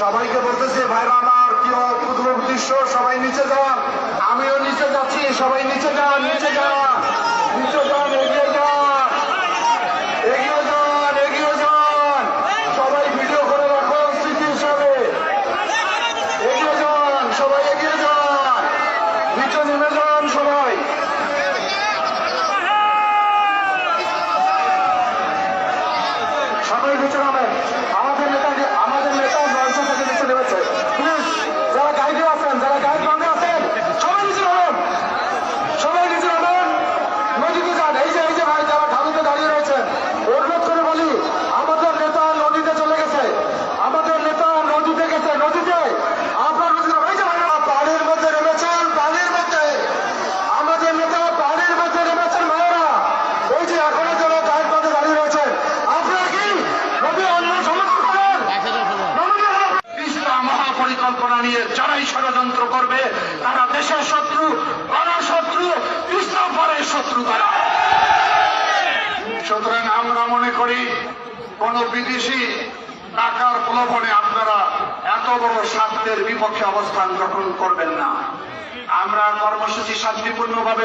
সবাইকে বলতেছে, ভাইরা আমার কি ক্ষুদ্র সবাই নিচে যান। আমিও নিচে যাচ্ছি, সবাই নিচে যাওয়া নিচে যান। সবাই ভিতরে নামেন মহাপরিকল্পনা নিয়ে যারাই ষড়যন্ত্র করবে, তারা দেশের শত্রু গণশত্রু তিস্তা পরের শত্রু তারা। সুতরাং আমরা মনে করি, কোন বিদেশি টাকার প্রলোভনে আপনারা এত বড় স্বার্থের বিপক্ষে অবস্থান গ্রহণ করবেন না। আমরা কর্মসূচি শান্তিপূর্ণভাবে